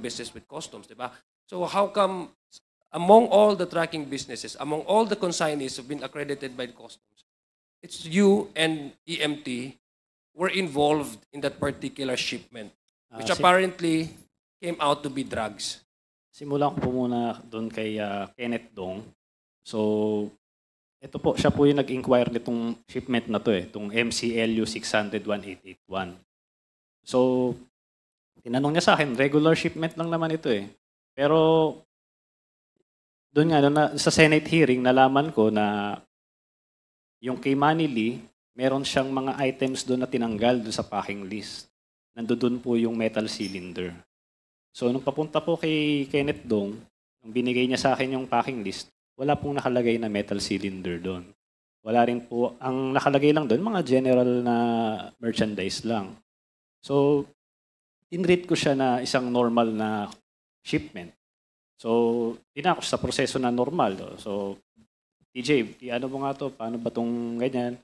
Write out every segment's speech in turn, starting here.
business with customs, di ba? So how come among all the tracking businesses, among all the consignees who've been accredited by the customs, it's you and EMT were involved in that particular shipment, Ah, which si- apparently came out to be drugs. Simulan ko po muna doon kay ah, Kenneth Dong. So, ito po, siya po yung nag-inquire nitong shipment na to eh, itong MCLU 600-1881. So, tinanong niya sa akin, regular shipment lang naman ito eh. Pero, doon nga, na, sa Senate hearing, nalaman ko na yung kay Manny Lee, meron siyang mga items doon na tinanggal doon sa packing list. Nandoon po yung metal cylinder. So, nung papunta po kay Kenneth Dong, nung binigay niya sa akin yung packing list, wala pong nakalagay na metal cylinder doon. Wala rin po, ang nakalagay lang doon, mga general na merchandise lang. So, inread ko siya na isang normal na shipment. So, tinako sa proseso na normal. oh. So, TJ, i-ano mo nga to, paano ba tong ganyan?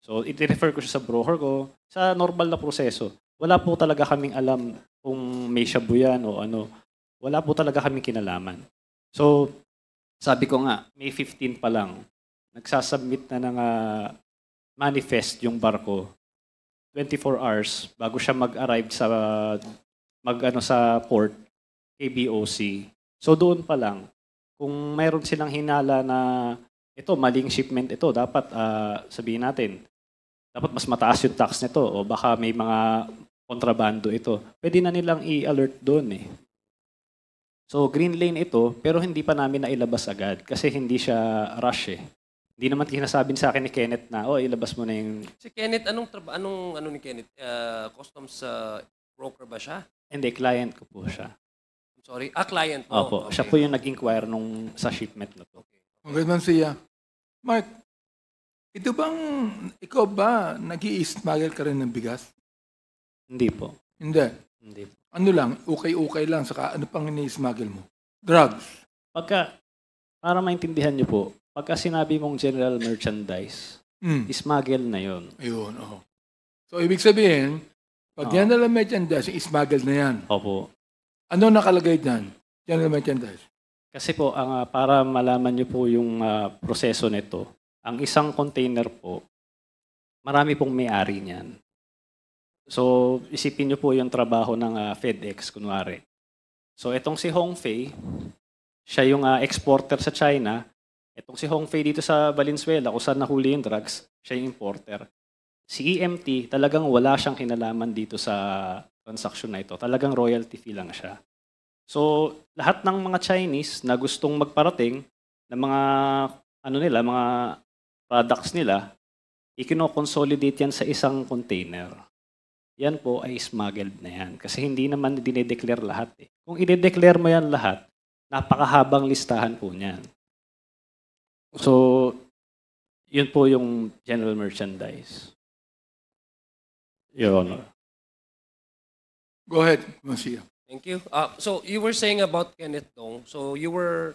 So, i-refer ko siya sa broker ko sa normal na proseso. Wala po talaga kaming alam kung may shabu yan o ano. Wala po talaga kaming kinalaman. So, sabi ko nga, May 15 pa lang, nagsasubmit na ng manifest yung barko. 24 hours bago siya mag-arrive sa mag ano sa port KBOC. So doon pa lang kung mayroon silang hinala na ito maling shipment ito dapat ah, sabihin natin dapat mas mataas yung tax nito o baka may mga kontrabando ito. Pwede na nilang i-alert doon eh. So green lane ito pero hindi pa namin nailabas agad kasi hindi siya rush eh. Hindi naman kinasabi sa akin ni Kenneth na, oh, ilabas mo na yung... Si Kenneth, anong traba, anong ano ni Kenneth? Uh, customs uh, broker ba siya? Hindi, client ko po siya. I'm sorry. Ah, client mo. Opo, siya po yung nag-inquire nung sa shipment na to. Congressman Sia. Mark, ito bang, ikaw ba nag smuggle ka rin ng bigas? Hindi po. Hindi. Hindi po. Ano lang, ukay-ukay lang, saka ano pang ini-smuggle mo? Drugs. Pagka, para maintindihan niyo po, pagka sinabi mong general merchandise, Mm. smuggle na yon. Ayun, oo. So, ibig sabihin, pag na lang merchandise, smuggle na yan. Opo. Ano nakalagay dyan? Yan na merchandise. Kasi po, ang, ah, para malaman niyo po yung ah, proseso nito, ang isang container po, marami pong may-ari niyan. So, isipin niyo po yung trabaho ng ah, FedEx, kunwari. So, itong si Hongfei, siya yung ah, exporter sa China. Itong si Hongfei dito sa Valenzuela, kung saan nahuli yung drugs, siya yung importer. Si EMT, talagang wala siyang kinalaman dito sa transaction na ito. Talagang royalty fee lang siya. So, lahat ng mga Chinese na gustong magparating ng mga ano nila, mga products nila, ikino-consolidate yan sa isang container. Yan po ay smuggled na yan. Kasi hindi naman dinedeclare lahat eh. Kung i-declare mo yan lahat, napakahabang listahan po niyan. So, yun po yung general merchandise. Your Honor. Go ahead, Congressman Sia. Thank you. Uh, so, you were saying about Kenneth Dong. So, you were,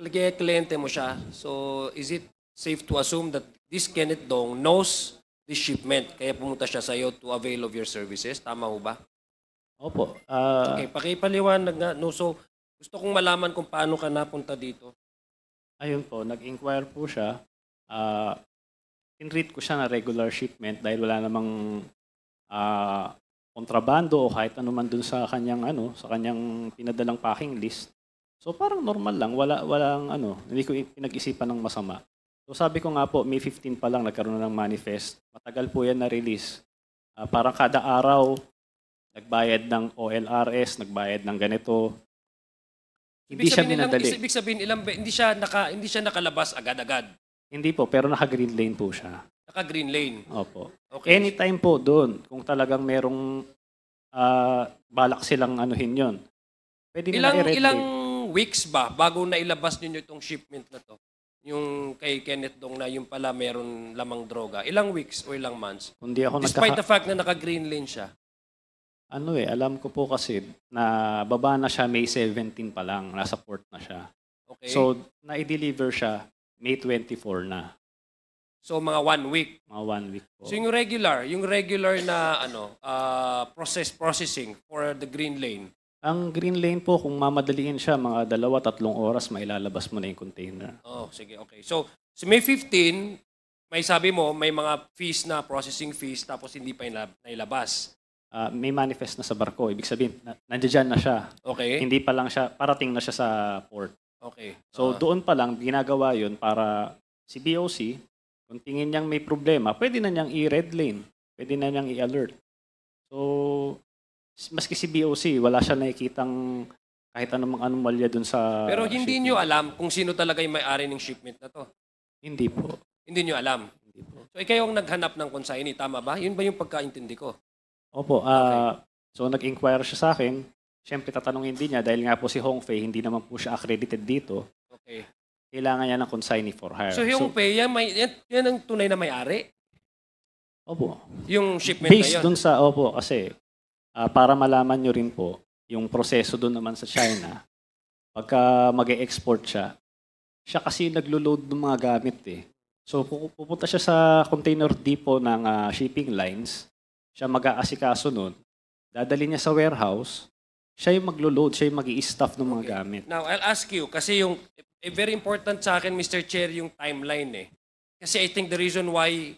kliyente mo siya. So, is it safe to assume that this Kenneth Dong knows this shipment, kaya pumunta siya sa iyo to avail of your services? Tama ho ba? Opo. ah, Okay, pakipaliwanag nga. No, so, gusto kong malaman kung paano ka napunta dito. Ayun po, nag-inquire po siya. Uh, in-read ko siya na regular shipment dahil wala namang ah, kontrabando o kahit ano man dun sa kanyang ano, sa kanyang pinadalang packing list. So parang normal lang, wala walang ano, hindi ko pinag-isipan ng masama. So sabi ko nga po, May 15 pa lang nagkaroon na ng manifest. Matagal po yan na-release. Ah, parang kada araw, nagbayad ng OLRS, nagbayad ng ganito. Hindi siya ilang, minadali. ibig sabihin, ilang, hindi siya, naka, hindi siya nakalabas agad-agad. Hindi po, pero naka-green lane po siya. Naka-green lane. Opo. Okay. Anytime po doon, kung talagang merong ah, balak silang anuhin yon. Pwede nila Ilang, i-red ilang weeks ba bago na ilabas ninyo itong shipment na to? Yung kay Kenneth Dong na yung pala meron lamang droga. Ilang weeks o ilang months? Kung di ako Despite nagkaka... the fact na naka-green lane siya. Ano eh, alam ko po kasi na baba na siya May 17 pa lang, nasa port na siya. Okay? So, So, na-deliver siya May 24 na, so mga one week. mga one week po. So yung regular, yung regular na ano, uh, process processing for the green lane. Ang green lane po, kung mamadaliin siya, mga dalawa, tatlong oras, mailalabas mo na yung container. Oh, sige, okay. So, sa May 15, may sabi mo, may mga fees na, processing fees, tapos hindi pa nailab- nailabas. Ah, may manifest na sa barko. Ibig sabihin, na, nandiyan na siya. Okay? Hindi pa lang siya, parating na siya sa port. Okay. So Ah, doon pa lang, ginagawa yun para si BOC, kung tingin niyang may problema, pwede na niyang i-red lane. Pwede na niyang i-alert. So, maski si BOC, wala siya nakikitang kahit anumang anomalya dun sa pero hindi shipment. nyo alam kung sino talaga yung may-ari ng shipment na to. Hindi po. Hindi nyo alam. Hindi po. So, ikaw ang naghanap ng consignee, tama ba? Yun ba yung pagkaintindi ko? Opo, ah, so nag-inquire siya sa akin. Siyempre, tatanungin din niya dahil nga po si Hongfei, hindi naman po siya accredited dito. Okay. Kailangan niya ng consignee for hire. So, yung pay, yan, may, yan, yan ang tunay na may-ari? opo. Yung shipment na Based yun? dun sa, opo, kasi ah, para malaman nyo rin po, yung proseso dun naman sa China, pagka mag export siya, siya kasi naglo-load ng mga gamit eh. So pu- pupunta siya sa container depot ng ah, shipping lines, siya mag-aasikaso nun, dadali niya sa warehouse, siya yung maglo-load, siya yung mag staff ng mga Okay. gamit. Now, I'll ask you, kasi yung, eh, very important sa akin, Mr. Chair, yung timeline eh. Kasi I think the reason why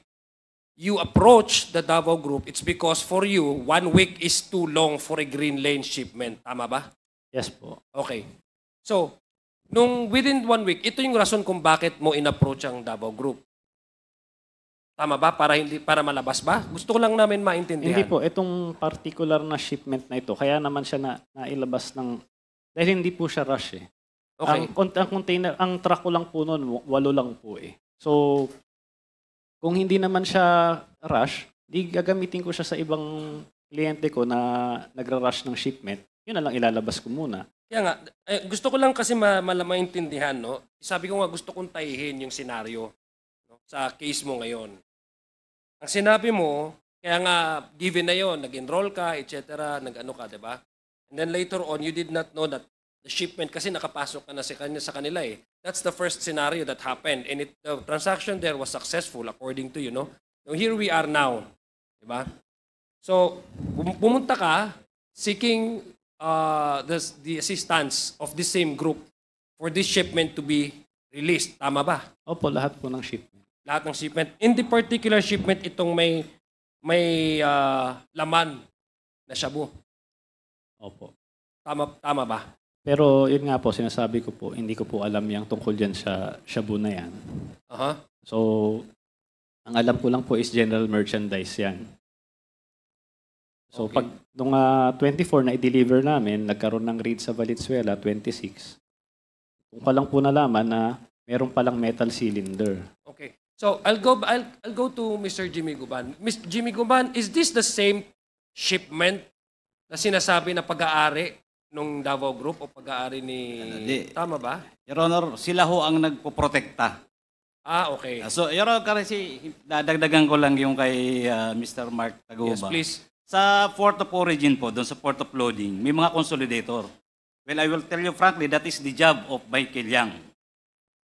you approach the Davao Group, it's because for you, one week is too long for a green lane shipment. Tama ba? Yes po. Okay. So, nung within one week, ito yung rason kung bakit mo in-approach ang Davao Group. Tama ba? Para hindi para malabas ba? Gusto ko lang namin maintindihan. Hindi po, itong particular na shipment na ito, kaya naman siya na, nailabas ng, dahil hindi po siya rush eh. Okay. Ang, ang container, ang truck ko lang po noon, walo lang po eh. So, kung hindi naman siya rush, di gagamitin ko siya sa ibang kliyente ko na nagra-rush ng shipment. Yun na lang ilalabas ko muna. Kaya nga, eh, gusto ko lang kasi ma mala- maintindihan, no? Sabi ko nga, gusto kong tayihin yung senaryo no? sa case mo ngayon. Ang sinabi mo, kaya nga, given na yon nag-enroll ka, etc., nag-ano ka, di ba? And then later on, you did not know that the shipment, kasi nakapasok ka na sa kanila, sa kanila eh. That's the first scenario that happened. And it, the transaction there was successful according to you, no? So here we are now. Di ba? So, pum- pumunta ka seeking uh, the, the assistance of the same group for this shipment to be released. Tama ba? Opo, lahat po ng shipment. Lahat ng shipment. In the particular shipment, itong may may uh, laman na shabu. Opo. Tama, tama ba? Pero yun nga po, sinasabi ko po, hindi ko po alam yung tungkol dyan sa shabu na yan. Aha. So, ang alam ko lang po is general merchandise yan. So, Okay. pag nung ah, 24 na i-deliver namin, nagkaroon ng read sa Valenzuela, 26. Kung ka lang po nalaman na meron palang metal cylinder. Okay. So, I'll go I'll, I'll go to Mr. Jimmy Guban. Mr. Jimmy Guban, is this the same shipment na sinasabi na pag-aari nung Davao Group o pag-aari ni... Hindi. Tama ba? Your Honor, sila ho ang nagpoprotekta. Ah, okay. So, Your Honor, kasi dadagdagan ko lang yung kay ah, Mr. Mark Taguba. Yes, please. Sa port of origin po, doon sa port of loading, may mga consolidator. Well, I will tell you frankly, that is the job of Michael Yang.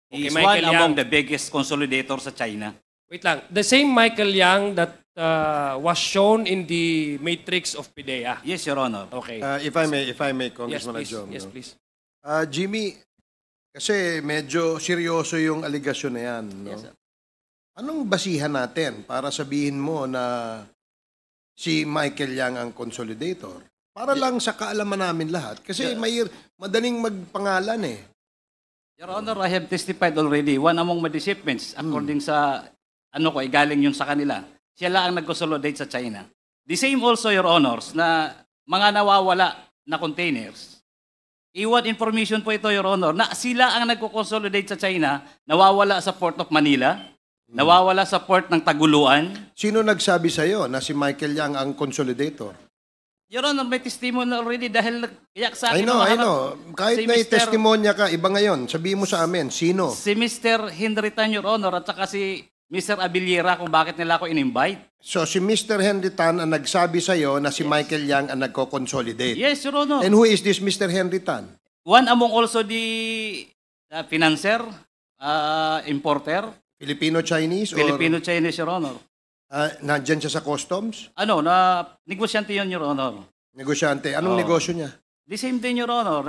Okay, is Michael one among Yang. the biggest consolidator sa China. Wait lang. The same Michael Yang that uh, was shown in the matrix of PIDEA. Yes, Your Honor. Okay. Uh, if I may, if I may, yes, Congressman please. Adjom. Yes, no? please. Uh, Jimmy, kasi medyo seryoso yung aligasyon na yan. No? Yes, sir. Anong basihan natin para sabihin mo na si Michael Yang ang consolidator? Para lang sa kaalaman namin lahat. Kasi may madaling magpangalan eh. Your Honor, I have testified already. One among my shipments, according sa ano ko, ay galing yun sa kanila. Sila ang nag-consolidate sa China. The same also, Your Honors, na mga nawawala na containers. Iwan information po ito, Your Honor, na sila ang nagko-consolidate sa China, nawawala sa Port of Manila, nawawala sa Port ng Taguluan. Sino nagsabi sa'yo na si Michael Yang ang consolidator? Your Honor, may testimony already dahil nag-iyak sa I akin. know, mga I know. Kahit Si na Mr. testimonya ka, iba ngayon. Sabihin mo sa amin, sino? Si Mr. Henry Tan, Your Honor, at saka si Mr. Abiliera kung bakit nila ako in-invite. So si Mr. Henry Tan ang nagsabi sa'yo na si Michael Yang ang nagko-consolidate. Yes, Your Honor. And who is this Mr. Henry Tan? One among also the uh, financer, uh, importer, Filipino-Chinese? Filipino-Chinese, Your Honor. Uh, nandyan siya sa customs? Ano, na negosyante yun, Your Honor. Negosyante. Anong Oo. negosyo niya? The same din, Your Honor.